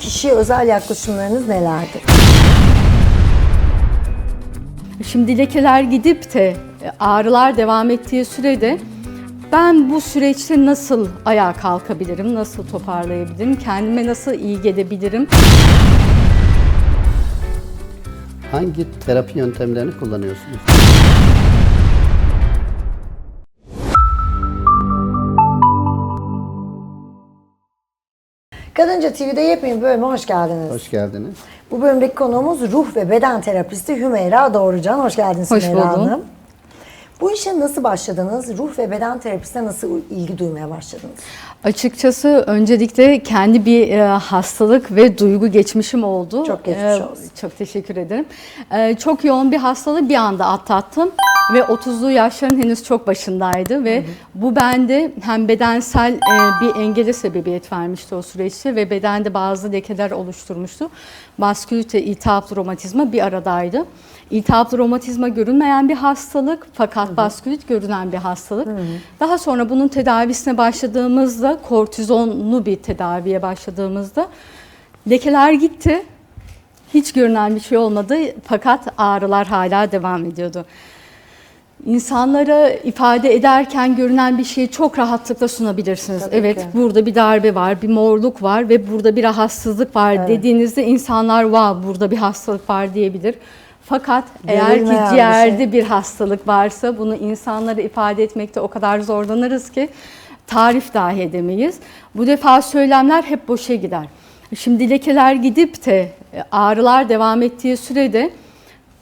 kişiye özel yaklaşımlarınız nelerdir? Şimdi lekeler gidip de e, ağrılar devam ettiği sürede ben bu süreçte nasıl ayağa kalkabilirim, nasıl toparlayabilirim, kendime nasıl iyi gelebilirim? Hangi terapi yöntemlerini kullanıyorsunuz? Kadınca TV'de yepyeni bir bölüme hoş geldiniz. Hoş geldiniz. Bu bölümdeki konuğumuz ruh ve beden terapisti Hümeyra Doğrucan. Hoş geldiniz Hoş Hümeyra buldum. Hanım. Bu işe nasıl başladınız? Ruh ve beden terapisine nasıl ilgi duymaya başladınız? Açıkçası öncelikle kendi bir e, hastalık ve duygu geçmişim oldu. Çok geçmiş E, olsun. Çok teşekkür ederim. E, çok yoğun bir hastalığı bir anda atlattım ve 30'lu yaşların henüz çok başındaydı ve bu bende hem bedensel e, bir engele sebebiyet vermişti o süreçte ve bedende bazı lekeler oluşturmuştu. Baskülite, iltihaplı romatizma bir aradaydı. İltihaplı romatizma görünmeyen bir hastalık fakat baskülit görünen bir hastalık. Daha sonra bunun tedavisine başladığımızda kortizonlu bir tedaviye başladığımızda lekeler gitti. Hiç görünen bir şey olmadı fakat ağrılar hala devam ediyordu. İnsanlara ifade ederken görünen bir şeyi çok rahatlıkla sunabilirsiniz. Tabii evet, ki. burada bir darbe var, bir morluk var ve burada bir rahatsızlık var dediğinizde insanlar wow burada bir hastalık var diyebilir. Fakat eğer Görülmeyen ki bir ciğerde şey. bir hastalık varsa bunu insanlara ifade etmekte o kadar zorlanırız ki tarif dahi edemeyiz. Bu defa söylemler hep boşa gider. Şimdi lekeler gidip de e, ağrılar devam ettiği sürede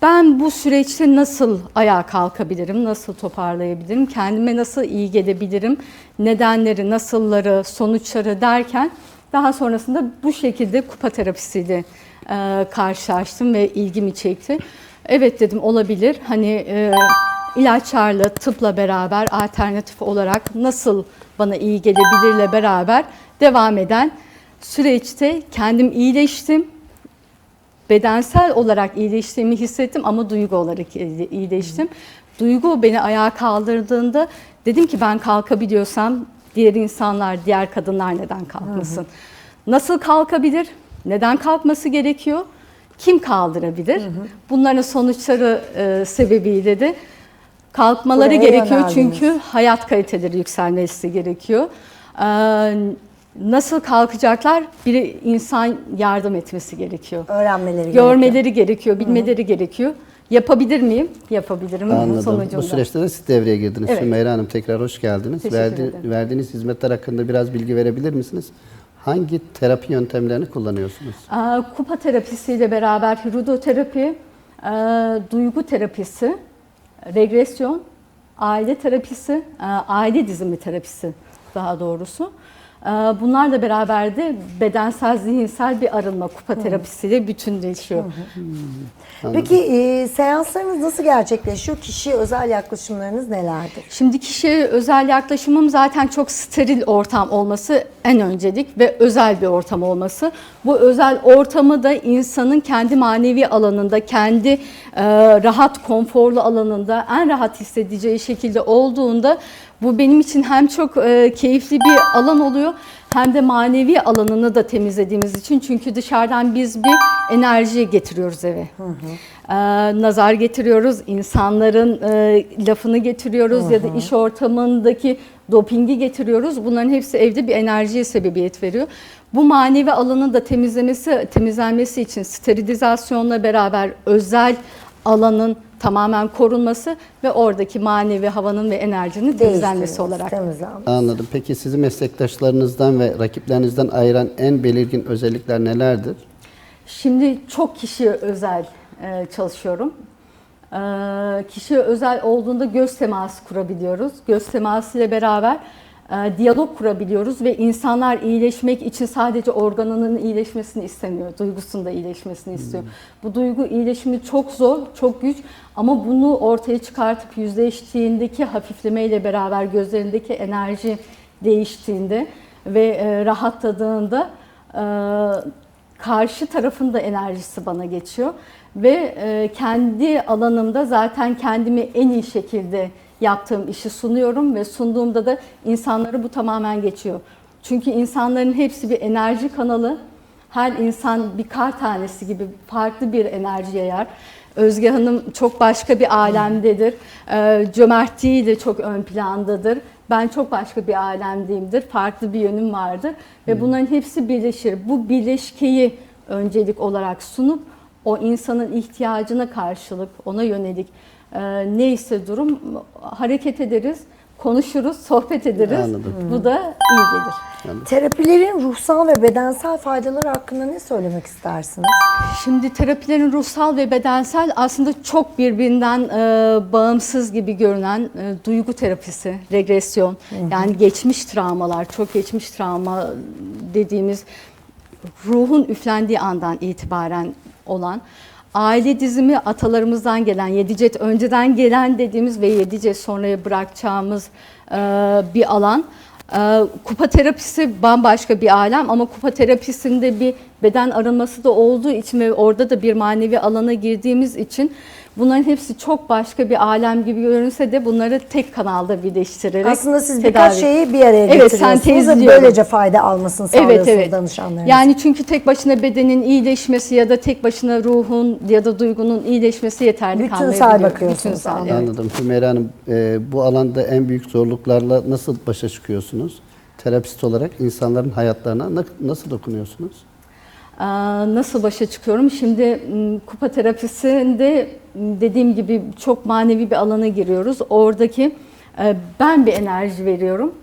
ben bu süreçte nasıl ayağa kalkabilirim, nasıl toparlayabilirim, kendime nasıl iyi gelebilirim, nedenleri, nasılları, sonuçları derken daha sonrasında bu şekilde kupa terapisiyle e, karşılaştım ve ilgimi çekti. Evet dedim olabilir. Hani e, ilaçlarla, tıpla beraber alternatif olarak nasıl bana iyi gelebilirle beraber devam eden süreçte kendim iyileştim bedensel olarak iyileştiğimi hissettim ama duygu olarak iyileştim. Duygu beni ayağa kaldırdığında dedim ki ben kalkabiliyorsam diğer insanlar, diğer kadınlar neden kalkmasın? Nasıl kalkabilir? Neden kalkması gerekiyor? Kim kaldırabilir? Bunların sonuçları e, sebebiyle de kalkmaları Buraya gerekiyor yöneldiniz. çünkü hayat kaliteleri yükselmesi gerekiyor. Ee, nasıl kalkacaklar? Bir insan yardım etmesi gerekiyor. Öğrenmeleri gerekiyor. Görmeleri gerekiyor, bilmeleri gerekiyor. Yapabilir miyim? Yapabilirim. Anladım. Sonucunda. Bu süreçte de siz devreye girdiniz. Evet. Sümeyra Hanım tekrar hoş geldiniz. Teşekkür Verdi- ederim. verdiğiniz hizmetler hakkında biraz bilgi verebilir misiniz? Hangi terapi yöntemlerini kullanıyorsunuz? Aa, Kupa terapisiyle beraber hidroterapi, e, duygu terapisi, regresyon, aile terapisi, e, aile dizimi terapisi daha doğrusu. E, Bunlarla beraber de bedensel, zihinsel bir arınma kupa terapisiyle bütünleşiyor. Peki e, seanslarınız nasıl gerçekleşiyor? Kişiye özel yaklaşımlarınız nelerdir? Şimdi kişiye özel yaklaşımım zaten çok steril ortam olması en öncelik ve özel bir ortam olması. Bu özel ortamı da insanın kendi manevi alanında, kendi e, rahat, konforlu alanında en rahat hissedeceği şekilde olduğunda bu benim için hem çok e, keyifli bir alan oluyor hem de manevi alanını da temizlediğimiz için çünkü dışarıdan biz bir enerji getiriyoruz eve. Ee, nazar getiriyoruz, insanların e, lafını getiriyoruz ya da iş ortamındaki dopingi getiriyoruz. Bunların hepsi evde bir enerjiye sebebiyet veriyor. Bu manevi alanın da temizlemesi, temizlenmesi için sterilizasyonla beraber özel alanın tamamen korunması ve oradaki manevi havanın ve enerjinin temizlenmesi olarak. temizlenmesi. Anladım. Peki sizi meslektaşlarınızdan ve rakiplerinizden ayıran en belirgin özellikler nelerdir? Şimdi çok kişiye özel e, çalışıyorum. E, kişiye özel olduğunda göz teması kurabiliyoruz. Göz teması ile beraber diyalog kurabiliyoruz ve insanlar iyileşmek için sadece organının iyileşmesini istemiyor, duygusunda iyileşmesini istiyor. Bu duygu iyileşimi çok zor, çok güç ama bunu ortaya çıkartıp yüzleştiğindeki hafiflemeyle beraber gözlerindeki enerji değiştiğinde ve e, rahatladığında e, karşı tarafın da enerjisi bana geçiyor ve e, kendi alanımda zaten kendimi en iyi şekilde yaptığım işi sunuyorum ve sunduğumda da insanlara bu tamamen geçiyor. Çünkü insanların hepsi bir enerji kanalı. Her insan bir kar tanesi gibi farklı bir enerji yayar. Özge Hanım çok başka bir alemdedir. Ee, cömertliği de çok ön plandadır. Ben çok başka bir alemdeyimdir. Farklı bir yönüm vardır. Ve bunların hepsi birleşir. Bu birleşkeyi öncelik olarak sunup o insanın ihtiyacına karşılık, ona yönelik e, neyse durum hareket ederiz, konuşuruz, sohbet ederiz. Anladım. Bu da iyi gelir. Terapilerin ruhsal ve bedensel faydaları hakkında ne söylemek istersiniz? Şimdi terapilerin ruhsal ve bedensel aslında çok birbirinden e, bağımsız gibi görünen e, duygu terapisi, regresyon, yani geçmiş travmalar, çok geçmiş travma dediğimiz ruhun üflendiği andan itibaren olan aile dizimi atalarımızdan gelen, yedicet önceden gelen dediğimiz ve yedicet sonraya bırakacağımız e, bir alan. E, kupa terapisi bambaşka bir alem ama kupa terapisinde bir beden arınması da olduğu için ve orada da bir manevi alana girdiğimiz için bunların hepsi çok başka bir alem gibi görünse de bunları tek kanalda birleştirerek Aslında siz tedavi- birkaç şeyi bir araya Evet, getiriyorsunuz ve böylece fayda almasını sağlıyorsunuz danışanlarınızın. Yani çünkü tek başına bedenin iyileşmesi ya da tek başına ruhun ya da duygunun iyileşmesi yeterli Bütünsel kalmayabiliyor. bakıyorsunuz, Bütünsel, anladım. evet. Anladım. Hümeyra Hanım, e, bu alanda en büyük zorluklarla nasıl başa çıkıyorsunuz? Terapist olarak insanların hayatlarına na- nasıl dokunuyorsunuz? Nasıl başa çıkıyorum? Şimdi kupa terapisinde dediğim gibi çok manevi bir alana giriyoruz. Oradaki e, ben bir enerji veriyorum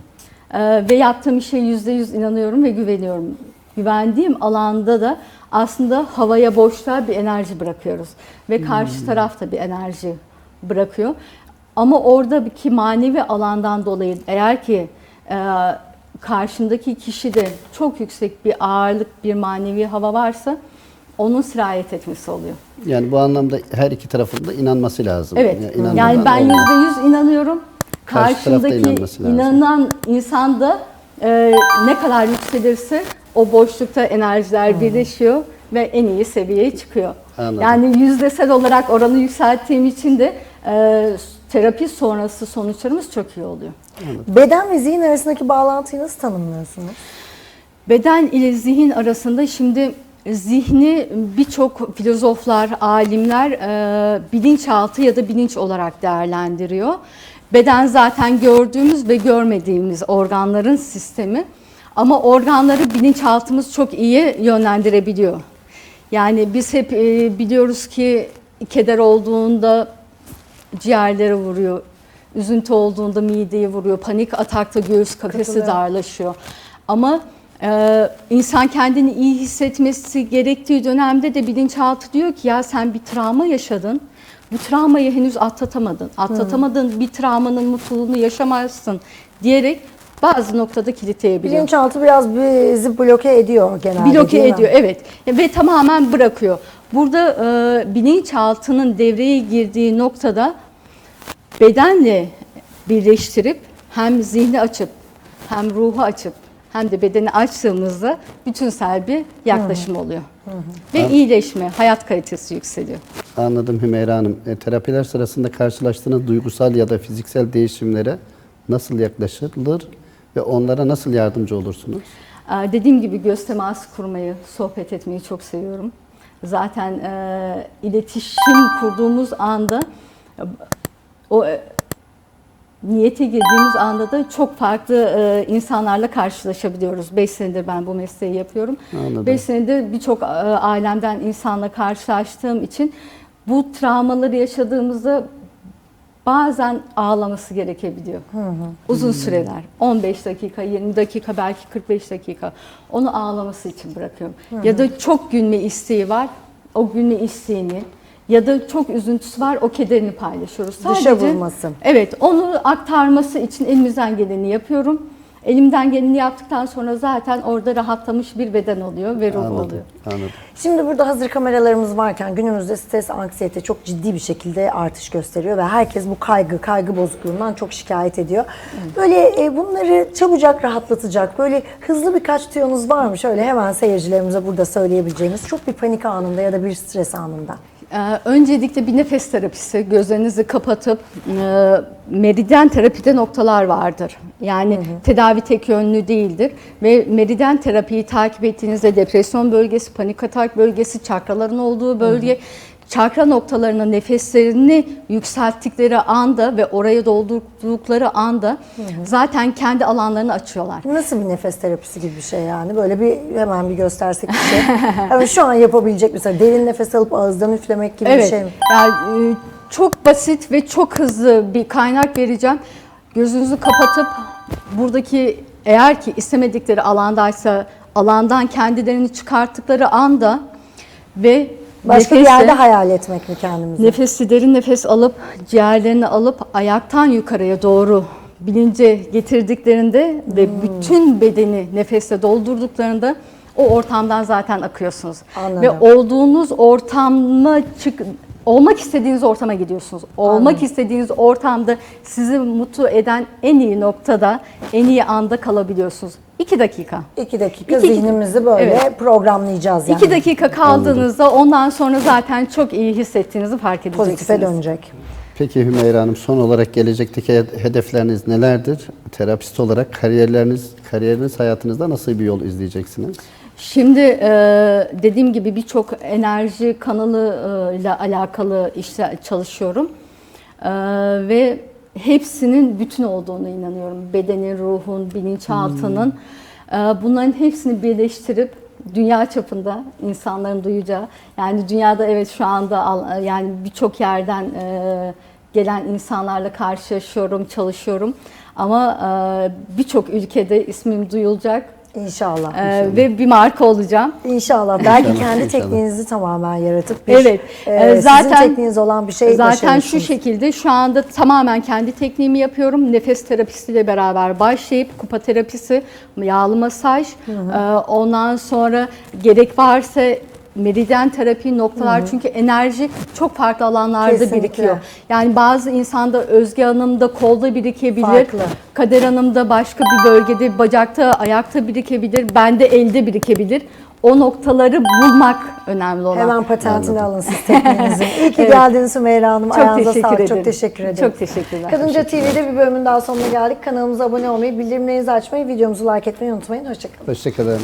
E, ve yaptığım işe yüzde yüz inanıyorum ve güveniyorum. Güvendiğim alanda da aslında havaya boşluğa bir enerji bırakıyoruz ve karşı taraf da bir enerji bırakıyor. Ama oradaki manevi alandan dolayı eğer ki karşındaki kişide çok yüksek bir ağırlık, bir manevi hava varsa onun sirayet etmesi oluyor. Yani bu anlamda her iki tarafın da inanması lazım. Evet. Yani Yani ben yüzde yüz inanıyorum. Karşı Karşımdaki inanan insan da e, ne kadar yükselirse o boşlukta enerjiler birleşiyor ve en iyi seviyeye çıkıyor. Anladım. Yani yüzdesel olarak oranı yükselttiğim için de e, terapi sonrası sonuçlarımız çok iyi oluyor. Beden ve zihin arasındaki bağlantıyı nasıl tanımlıyorsunuz? Beden ile zihin arasında şimdi zihni birçok filozoflar, alimler e, bilinçaltı ya da bilinç olarak değerlendiriyor. Beden zaten gördüğümüz ve görmediğimiz organların sistemi. Ama organları bilinçaltımız çok iyi yönlendirebiliyor. Yani biz hep e, biliyoruz ki keder olduğunda ciğerlere vuruyor. Üzüntü olduğunda mideyi vuruyor. Panik atakta göğüs kafesi darlaşıyor. Ama e, insan kendini iyi hissetmesi gerektiği dönemde de bilinçaltı diyor ki ya sen bir travma yaşadın. Bu travmayı henüz atlatamadın. Atlatamadın bir travmanın mutluluğunu yaşamazsın diyerek bazı noktada kilitleyebiliyor. Bilinçaltı biraz bizi bloke ediyor genelde Bloke değil mi? ediyor evet ve tamamen bırakıyor. Burada e, bilinçaltının devreye girdiği noktada bedenle birleştirip hem zihni açıp hem ruhu açıp hem de bedeni açtığımızda bütünsel bir yaklaşım oluyor. Ve iyileşme, hayat kalitesi yükseliyor. Anladım Hümeyra Hanım. E, terapiler sırasında karşılaştığınız duygusal ya da fiziksel değişimlere nasıl yaklaşılır ve onlara nasıl yardımcı olursunuz? Ee, Dediğim gibi göz teması kurmayı, sohbet etmeyi çok seviyorum. Zaten e, iletişim kurduğumuz anda e, o e, niyete girdiğimiz anda da çok farklı e, insanlarla karşılaşabiliyoruz. 5 senedir ben bu mesleği yapıyorum. Anladım. 5 senedir birçok e, ailemden insanla karşılaştığım için bu travmaları yaşadığımızda bazen ağlaması gerekebiliyor. Uzun süreler. 15 dakika, 20 dakika, belki 45 dakika. Onu ağlaması için bırakıyorum. Ya da çok gülme isteği var. O gülme isteğini ya da çok üzüntüsü var. O kederini paylaşıyoruz. Dışa vurması. Evet, onu aktarması için elimizden geleni yapıyorum. Elimden geleni yaptıktan sonra zaten orada rahatlamış bir beden oluyor ve ruh oluyor. Anladım. Anladım. Şimdi burada hazır kameralarımız varken günümüzde stres, anksiyete çok ciddi bir şekilde artış gösteriyor ve herkes bu kaygı, kaygı bozukluğundan çok şikayet ediyor. Böyle e, bunları çabucak rahatlatacak, böyle hızlı birkaç tüyonuz var mı? Şöyle hemen seyircilerimize burada söyleyebileceğimiz çok bir panik anında ya da bir stres anında. Ee, öncelikle bir nefes terapisi. Gözlerinizi kapatıp e, meridyen terapide noktalar vardır. Yani tedavi tek yönlü değildir. Ve meridyen terapiyi takip ettiğinizde depresyon bölgesi, panik atak bölgesi, çakraların olduğu bölge, çakra noktalarına nefeslerini yükselttikleri anda ve oraya doldurdukları anda zaten kendi alanlarını açıyorlar. Nasıl bir nefes terapisi gibi bir şey yani? Böyle bir hemen bir göstersek bir şey. Hemen şu an yapabilecek mesela derin nefes alıp ağızdan üflemek gibi bir Evet. şey mi? Yani e, çok basit ve çok hızlı bir kaynak vereceğim. Gözünüzü kapatıp buradaki eğer ki istemedikleri alandaysa alandan kendilerini çıkarttıkları anda ve Başka bir nefesle- yerde hayal etmek mi kendimizi? Nefesi derin nefes alıp ciğerlerini alıp ayaktan yukarıya doğru bilince getirdiklerinde ve bütün bedeni nefesle doldurduklarında o ortamdan zaten akıyorsunuz. Anladım. Ve olduğunuz ortama çık olmak istediğiniz ortama gidiyorsunuz. Olmak istediğiniz ortamda sizi mutlu eden en iyi noktada, en iyi anda kalabiliyorsunuz. İki dakika. İki dakika İki- zihnimizi böyle Evet. programlayacağız yani. İki dakika kaldığınızda ondan sonra zaten çok iyi hissettiğinizi fark edeceksiniz. Pozitife dönecek. Peki Hümeyra Hanım son olarak gelecekteki hed- hedefleriniz nelerdir? Terapist olarak kariyerleriniz, kariyeriniz hayatınızda nasıl bir yol izleyeceksiniz? Şimdi e, dediğim gibi birçok enerji kanalı e, ile alakalı işte çalışıyorum E, ve hepsinin bütün olduğunu inanıyorum. Bedenin, ruhun, bilinçaltının E, bunların hepsini birleştirip dünya çapında insanların duyacağı yani dünyada evet şu anda yani birçok yerden e, gelen insanlarla karşılaşıyorum, çalışıyorum ama e, birçok ülkede ismim duyulacak. İnşallah. Ee, ve bir marka olacağım. İnşallah. Belki İnşallah, kendi inşallah. tekniğinizi tamamen yaratıp bir, Evet. e, Ee, sizin zaten- tekniğiniz olan bir şey Zaten şu şekilde şu anda tamamen kendi tekniğimi yapıyorum. Nefes terapisiyle beraber başlayıp kupa terapisi, yağlı masaj, e, ondan sonra gerek varsa meridyen terapi noktalar çünkü enerji çok farklı alanlarda Kesinlikle. birikiyor. Yani bazı insanda Özge Hanım'da kolda birikebilir. Farklı. Kader Hanım'da başka bir bölgede bacakta, ayakta birikebilir. Bende elde birikebilir. O noktaları bulmak önemli olan. Hemen patentini alın siz tekniğinizin. İyi ki geldiniz Hümeyra Hanım. Çok Ayağınıza teşekkür sağlık. ederim. Çok teşekkür ederim. Çok teşekkürler. Kadınca TV'de bir bölümün daha sonuna geldik. Kanalımıza abone olmayı, bildirimlerinizi açmayı, videomuzu like etmeyi unutmayın. Hoşçakalın. Hoşçakalın.